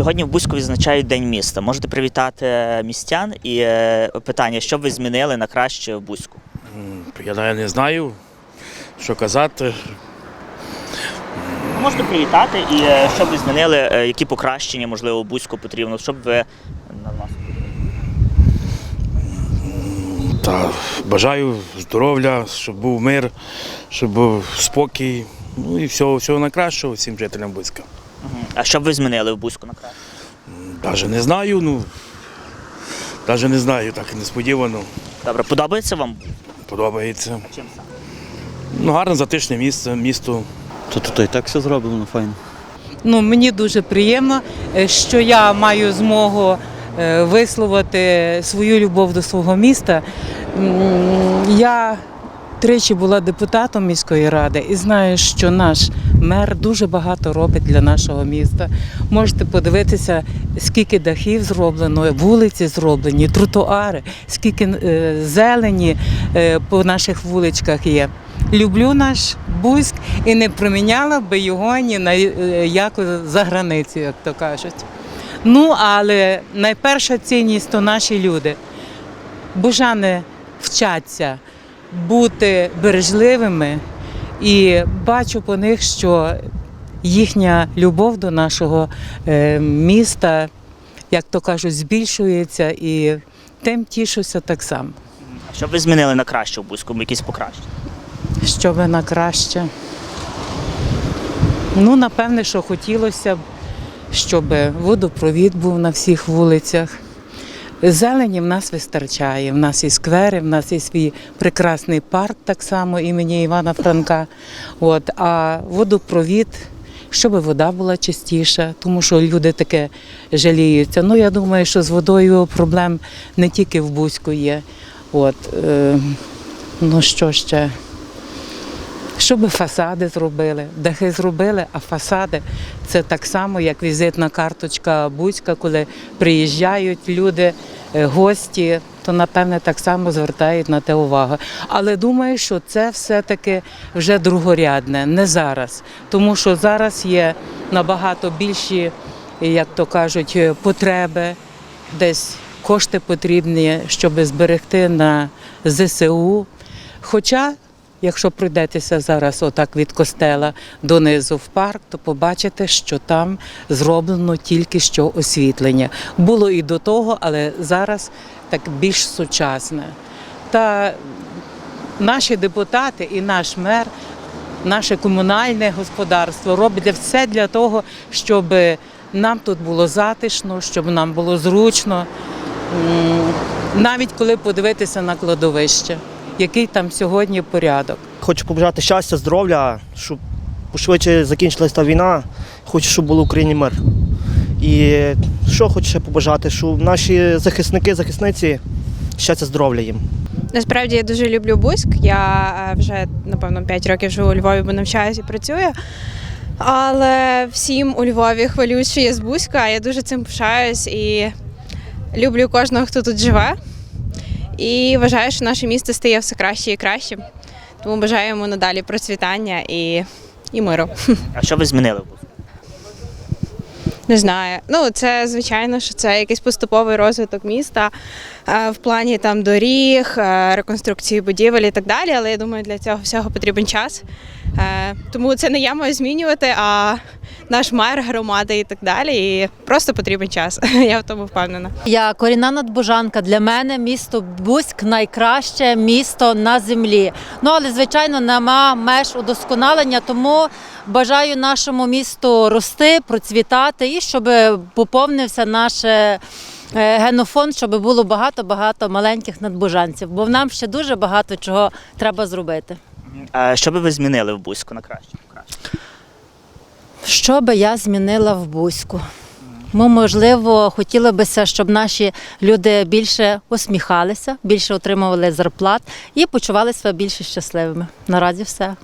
Сьогодні в Бузьку відзначають День міста. Можете привітати містян і е, питання, що б ви змінили на краще в Бузьку? Я навіть не знаю, що казати. Ну, Можете привітати і е, що б ви змінили, е, які покращення, можливо, в Бузьку потрібно, щоб ви на вас. Та бажаю здоров'я, щоб був мир, щоб був спокій. Ну і всього, всього найкращого всім жителям Бузька. А що б ви змінили в Бузьку на краще? Навіть не знаю, ну навіть не знаю, так несподівано. Добре, подобається вам? Подобається. Чим саме? Ну, гарне затишне місце, місто. То тут і так все зроблено файно. Ну, мені дуже приємно, е, що я маю змогу е, висловити свою любов до свого міста. Я тричі була депутатом міської ради і знаю, що наш мер дуже багато робить для нашого міста. Можете подивитися, скільки дахів зроблено, вулиці зроблені, тротуари, скільки е, зелені е, по наших вуличках є. Люблю наш Бузьк і не проміняла би його ні на е, яку за границю, як то кажуть. Ну, але найперша цінність то наші люди. Бужани вчаться бути бережливими і бачу по них, що їхня любов до нашого е, міста, як то кажуть, збільшується і тим тішуся так само. А що б ви змінили на краще в Бузьку, якісь покращення? Що би на краще? Ну, напевне, що хотілося б, щоб водопровід був на всіх вулицях. Зелені в нас вистачає. В нас і сквери, в нас і свій прекрасний парк, так само імені Івана Франка. От, а водопровід, щоб вода була чистіша, тому що люди таке жаліються. Ну, я думаю, що з водою проблем не тільки в Бузьку є. От, е, ну що ще? Щоб фасади зробили, дахи зробили, а фасади це так само, як візитна карточка Бузька, коли приїжджають люди, е, гості, то напевне так само звертають на те увагу. Але думаю, що це все-таки вже другорядне, не зараз. Тому що зараз є набагато більші, як то кажуть, е, потреби, десь кошти потрібні, щоб зберегти на ЗСУ. Хоча Якщо пройдетеся зараз отак від костела донизу в парк, то побачите, що там зроблено тільки що освітлення. Було і до того, але зараз так більш сучасне. Та наші депутати і наш мер, наше комунальне господарство роблять все для того, щоб нам тут було затишно, щоб нам було зручно. Навіть коли подивитися на кладовище, який там сьогодні порядок. Хочу побажати щастя, здоров'я, щоб пошвидше закінчилась та війна. Хочу, щоб було в Україні мир. І що хочу ще побажати, щоб наші захисники, захисниці щастя, здоров'я їм. Насправді я дуже люблю Бузьк. Я е, вже напевно 5 років живу у Львові, бо навчаюся і працюю. Але всім у Львові хвалюють, що я з Бузька. Я дуже цим пишаюсь і люблю кожного, хто тут живе. І вважаю, що наше місто стає все краще і краще. Тому бажаю йому надалі процвітання і, і миру. А що ви змінили? Не знаю. Ну, це звичайно, що це якийсь поступовий розвиток міста в плані там доріг, реконструкції будівель і так далі. Але я думаю, для цього всього потрібен час. Е, Тому це не я маю змінювати, а наш мер, громада і так далі. І просто потрібен час. Я в тому впевнена. Я корінна надбужанка. Для мене місто Бузьк найкраще місто на землі. Ну але звичайно нема меж удосконалення, тому бажаю нашому місту рости, процвітати і щоб поповнився наш е, генофонд, щоб було багато-багато маленьких надбужанців. Бо нам ще дуже багато чого треба зробити. А що би ви змінили в Бузьку на краще? Що би я змінила в Бузьку? Ми, можливо, хотіли би, щоб наші люди більше усміхалися, більше отримували зарплат і почували себе більше щасливими. Наразі все.